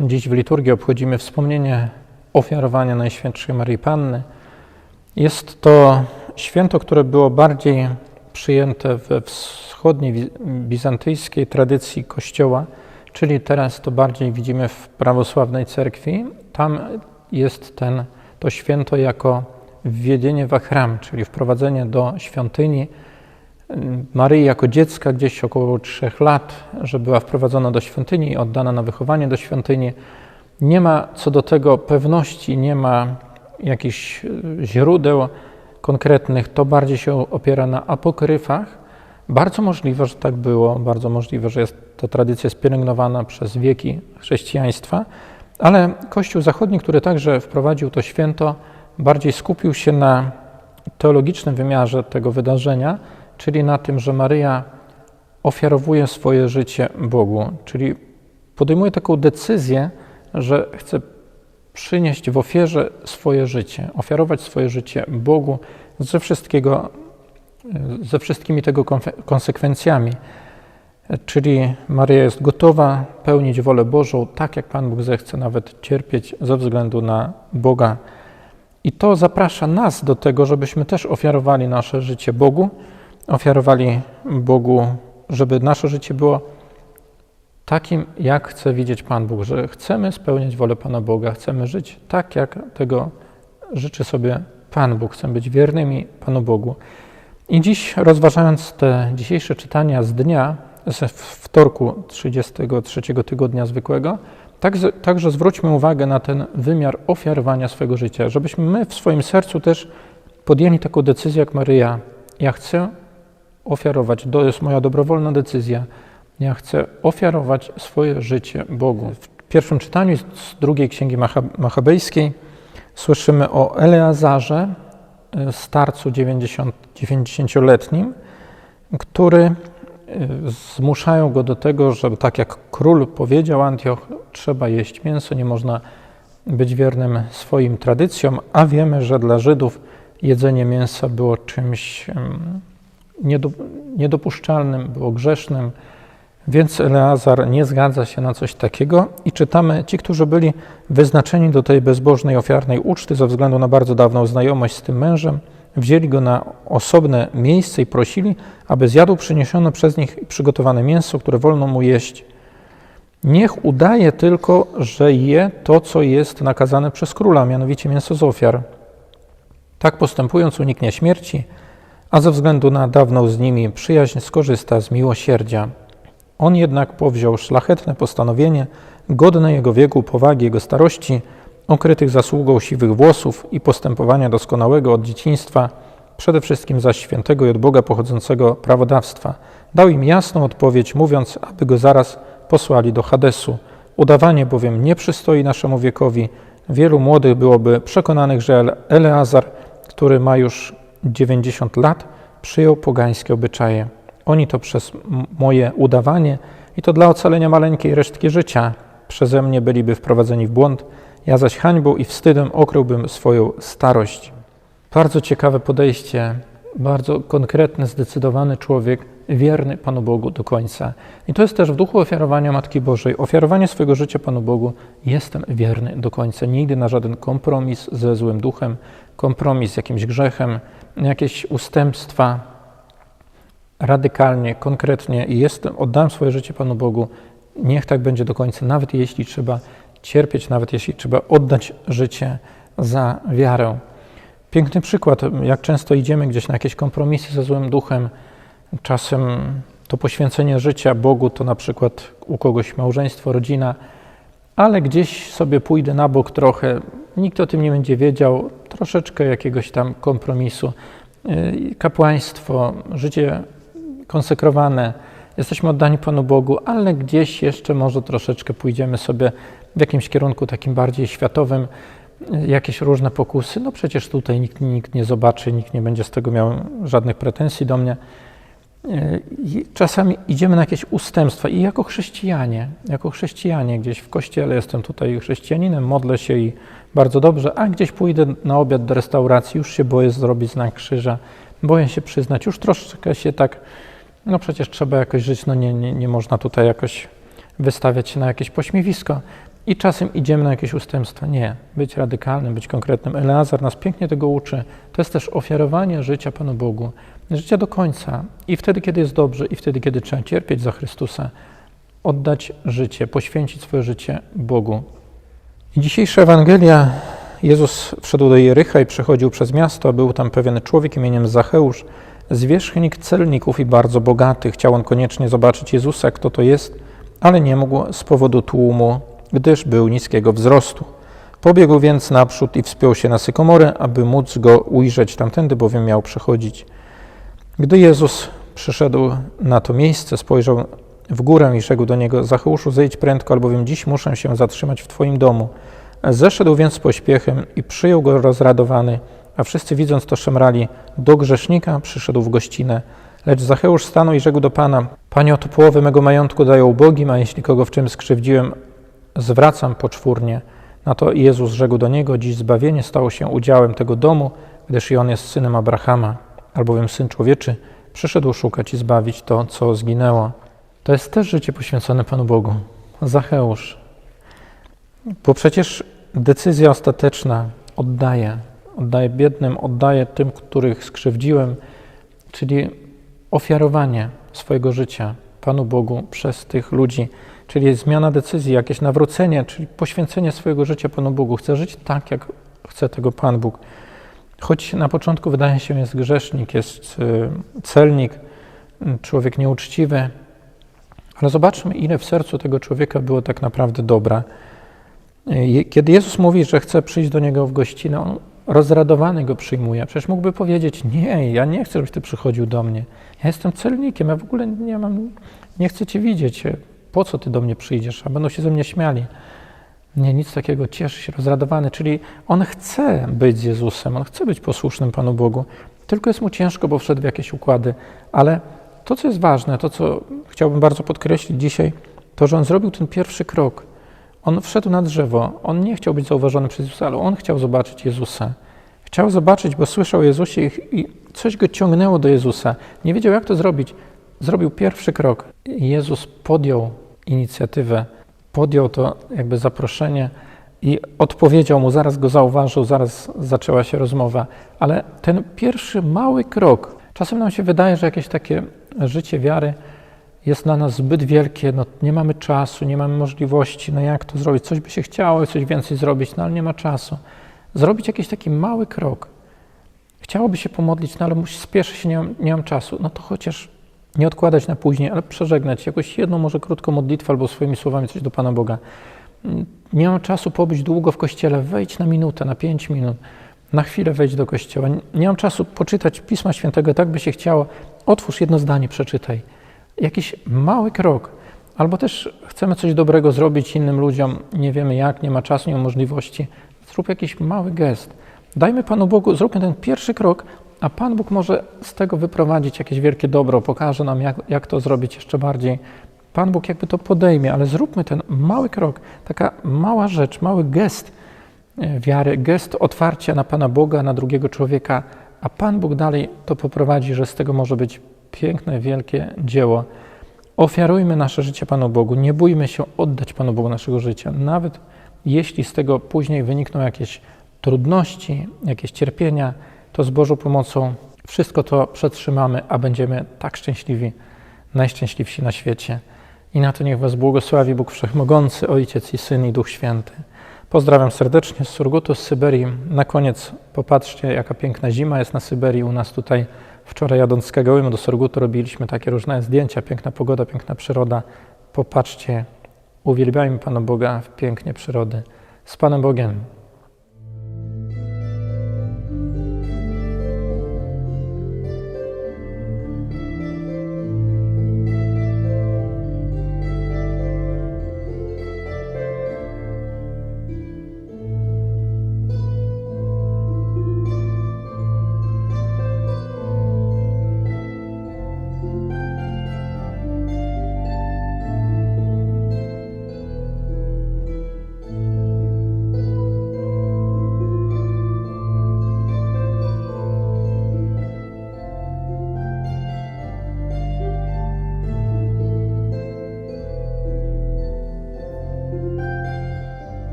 Dziś w liturgii obchodzimy wspomnienie ofiarowania Najświętszej Maryi Panny. Jest to święto, które było bardziej przyjęte we wschodniej bizantyjskiej tradycji Kościoła, czyli teraz to bardziej widzimy w prawosławnej cerkwi. Tam jest ten, to święto jako wwiedzienie w achram, czyli wprowadzenie do świątyni Maryi jako dziecka gdzieś około trzech lat, że była wprowadzona do świątyni i oddana na wychowanie do świątyni. Nie ma co do tego pewności, nie ma jakichś y, źródeł konkretnych, to bardziej się opiera na apokryfach. Bardzo możliwe, że tak było, bardzo możliwe, że jest, ta tradycja jest pielęgnowana przez wieki chrześcijaństwa, ale Kościół Zachodni, który także wprowadził to święto, bardziej skupił się na teologicznym wymiarze tego wydarzenia, czyli na tym, że Maryja ofiarowuje swoje życie Bogu, czyli podejmuje taką decyzję, że chce przynieść w ofierze swoje życie, ofiarować swoje życie Bogu ze wszystkiego, ze wszystkimi tego konsekwencjami. Czyli Maryja jest gotowa pełnić wolę Bożą tak, jak Pan Bóg zechce, nawet cierpieć ze względu na Boga. I to zaprasza nas do tego, żebyśmy też ofiarowali nasze życie Bogu, ofiarowali Bogu, żeby nasze życie było takim, jak chce widzieć Pan Bóg, że chcemy spełniać wolę Pana Boga, chcemy żyć tak, jak tego życzy sobie Pan Bóg, chcemy być wiernymi Panu Bogu. I dziś, rozważając te dzisiejsze czytania z dnia, ze wtorku 33 tygodnia zwykłego, także, także zwróćmy uwagę na ten wymiar ofiarowania swojego życia, żebyśmy my w swoim sercu też podjęli taką decyzję jak Maryja. Ja chcę ofiarować, to jest moja dobrowolna decyzja. Ja chcę ofiarować swoje życie Bogu. W pierwszym czytaniu z drugiej księgi Macha- Machabejskiej słyszymy o Eleazarze, y, starcu 90, 90-letnim, który y, zmuszają go do tego, żeby tak jak król powiedział Antioch, trzeba jeść mięso, nie można być wiernym swoim tradycjom, a wiemy, że dla Żydów jedzenie mięsa było czymś niedopuszczalnym, było grzesznym, więc Eleazar nie zgadza się na coś takiego i czytamy, ci, którzy byli wyznaczeni do tej bezbożnej ofiarnej uczty ze względu na bardzo dawną znajomość z tym mężem, wzięli go na osobne miejsce i prosili, aby zjadł przyniesione przez nich przygotowane mięso, które wolno mu jeść. Niech udaje tylko, że je to, co jest nakazane przez króla, mianowicie mięso z ofiar. Tak postępując uniknie śmierci, a ze względu na dawną z nimi przyjaźń skorzysta z miłosierdzia. On jednak powziął szlachetne postanowienie, godne jego wieku, powagi jego starości, okrytych zasługą siwych włosów i postępowania doskonałego od dzieciństwa, przede wszystkim zaś świętego i od Boga pochodzącego prawodawstwa. Dał im jasną odpowiedź, mówiąc, aby go zaraz posłali do Hadesu. Udawanie bowiem nie przystoi naszemu wiekowi. Wielu młodych byłoby przekonanych, że Ele- Eleazar, który ma już 90 lat, przyjął pogańskie obyczaje. Oni to przez moje udawanie i to dla ocalenia maleńkiej resztki życia przeze mnie byliby wprowadzeni w błąd, ja zaś hańbą i wstydem okryłbym swoją starość. Bardzo ciekawe podejście, bardzo konkretny, zdecydowany człowiek, wierny Panu Bogu do końca. I to jest też w duchu ofiarowania Matki Bożej. Ofiarowanie swojego życia Panu Bogu, jestem wierny do końca. Nigdy na żaden kompromis ze złym duchem, kompromis z jakimś grzechem, jakieś ustępstwa, radykalnie, konkretnie i jestem, oddam swoje życie Panu Bogu. Niech tak będzie do końca, nawet jeśli trzeba cierpieć, nawet jeśli trzeba oddać życie za wiarę. Piękny przykład, jak często idziemy gdzieś na jakieś kompromisy ze złym duchem. Czasem to poświęcenie życia Bogu to na przykład u kogoś małżeństwo, rodzina, ale gdzieś sobie pójdę na bok trochę, nikt o tym nie będzie wiedział, troszeczkę jakiegoś tam kompromisu. Yy, Kapłaństwo, życie konsekrowane, jesteśmy oddani Panu Bogu, ale gdzieś jeszcze może troszeczkę pójdziemy sobie w jakimś kierunku takim bardziej światowym, y, jakieś różne pokusy. No przecież tutaj nikt, nikt nie zobaczy, nikt nie będzie z tego miał żadnych pretensji do mnie. I Czasami idziemy na jakieś ustępstwa i jako chrześcijanie, jako chrześcijanie gdzieś w kościele jestem tutaj chrześcijaninem, modlę się i bardzo dobrze, a gdzieś pójdę na obiad do restauracji, już się boję zrobić znak krzyża, boję się przyznać, już troszeczkę się tak, no przecież trzeba jakoś żyć, no nie, nie, nie można tutaj jakoś wystawiać się na jakieś pośmiewisko. i czasem idziemy na jakieś ustępstwa. Nie, być radykalnym, być konkretnym. Eleazar nas pięknie tego uczy. To jest też ofiarowanie życia Panu Bogu, życia do końca. I wtedy, kiedy jest dobrze, i wtedy, kiedy trzeba cierpieć za Chrystusa, oddać życie, poświęcić swoje życie Bogu. Dzisiejsza Ewangelia, Jezus wszedł do Jericha i przechodził przez miasto, a był tam pewien człowiek imieniem Zacheusz, zwierzchnik celników i bardzo bogaty. Chciał on koniecznie zobaczyć Jezusa, kto to jest, ale nie mógł z powodu tłumu, gdyż był niskiego wzrostu. Pobiegł więc naprzód i wspiął się na sykomorę, aby móc go ujrzeć, tamtędy bowiem miał przechodzić. Gdy Jezus przyszedł na to miejsce, spojrzał w górę i rzekł do niego: Zacheuszu, zejdź prędko, albowiem dziś muszę się zatrzymać w Twoim domu. Zeszedł więc z pośpiechem i przyjął go rozradowany, a wszyscy widząc to szemrali. Do grzesznika przyszedł w gościnę. Lecz Zacheusz stanął i rzekł do Pana: Panie, oto połowę mego majątku daję ubogim, a jeśli kogo w czym skrzywdziłem, zwracam poczwórnie. Na to Jezus rzekł do niego: Dziś zbawienie stało się udziałem tego domu, gdyż i on jest synem Abrahama, albowiem syn człowieczy przyszedł szukać i zbawić to, co zginęło. To jest też życie poświęcone Panu Bogu. Zacheusz. Bo przecież decyzja ostateczna oddaję. Oddaję biednym, oddaję tym, których skrzywdziłem, czyli ofiarowanie swojego życia Panu Bogu przez tych ludzi, czyli zmiana decyzji, jakieś nawrócenie, czyli poświęcenie swojego życia Panu Bogu. Chcę żyć tak, jak chce tego Pan Bóg. Choć na początku wydaje się, jest grzesznik, jest y, celnik, człowiek nieuczciwy, ale zobaczmy, ile w sercu tego człowieka było tak naprawdę dobra. Kiedy Jezus mówi, że chce przyjść do niego w gościnę, on rozradowany go przyjmuje. Przecież mógłby powiedzieć: Nie, ja nie chcę, żebyś ty przychodził do mnie. Ja jestem celnikiem, ja w ogóle nie mam, nie chcę cię widzieć. Po co ty do mnie przyjdziesz? A będą się ze mnie śmiali. Nie, nic takiego, cieszy się, rozradowany. Czyli on chce być Jezusem, on chce być posłusznym Panu Bogu. Tylko jest mu ciężko, bo wszedł w jakieś układy. Ale to, co jest ważne, to, co chciałbym bardzo podkreślić dzisiaj, to, że on zrobił ten pierwszy krok. On wszedł na drzewo. On nie chciał być zauważony przez Jezusa, ale on chciał zobaczyć Jezusa. Chciał zobaczyć, bo słyszał o Jezusie i coś go ciągnęło do Jezusa. Nie wiedział, jak to zrobić. Zrobił pierwszy krok. Jezus podjął inicjatywę, podjął to jakby zaproszenie i odpowiedział mu, zaraz go zauważył, zaraz zaczęła się rozmowa. Ale ten pierwszy mały krok, czasem nam się wydaje, że jakieś takie życie wiary jest dla nas zbyt wielkie, no nie mamy czasu, nie mamy możliwości, no jak to zrobić? Coś by się chciało, coś więcej zrobić, no ale nie ma czasu. Zrobić jakiś taki mały krok. Chciałoby się pomodlić, no ale musi spieszy się, nie mam, nie mam czasu. No to chociaż nie odkładać na później, ale przeżegnać jakoś jedną może krótką modlitwę albo swoimi słowami coś do Pana Boga. Nie mam czasu pobyć długo w kościele, wejdź na minutę, na pięć minut, na chwilę wejdź do kościoła. Nie mam czasu poczytać Pisma Świętego, tak by się chciało. Otwórz jedno zdanie, przeczytaj jakiś mały krok. Albo też chcemy coś dobrego zrobić innym ludziom, nie wiemy jak, nie ma czasu, nie ma możliwości. Zrób jakiś mały gest. Dajmy Panu Bogu, zróbmy ten pierwszy krok, a Pan Bóg może z tego wyprowadzić jakieś wielkie dobro, pokaże nam, jak, jak to zrobić jeszcze bardziej. Pan Bóg jakby to podejmie, ale zróbmy ten mały krok, taka mała rzecz, mały gest e, wiary, gest otwarcia na Pana Boga, na drugiego człowieka, a Pan Bóg dalej to poprowadzi, że z tego może być piękne, wielkie dzieło. Ofiarujmy nasze życie Panu Bogu. Nie bójmy się oddać Panu Bogu naszego życia. Nawet jeśli z tego później wynikną jakieś trudności, jakieś cierpienia, to z Bożą pomocą wszystko to przetrzymamy, a będziemy tak szczęśliwi, najszczęśliwsi na świecie. I na to niech Was błogosławi Bóg Wszechmogący, Ojciec i Syn i Duch Święty. Pozdrawiam serdecznie z Surgutu, z Syberii. Na koniec popatrzcie, jaka piękna zima jest na Syberii u nas tutaj Wczoraj jadąc z Kagołymu do Sorgutu robiliśmy takie różne zdjęcia, piękna pogoda, piękna przyroda. Popatrzcie, uwielbiajmy Pana Boga w pięknie przyrody. Z Panem Bogiem.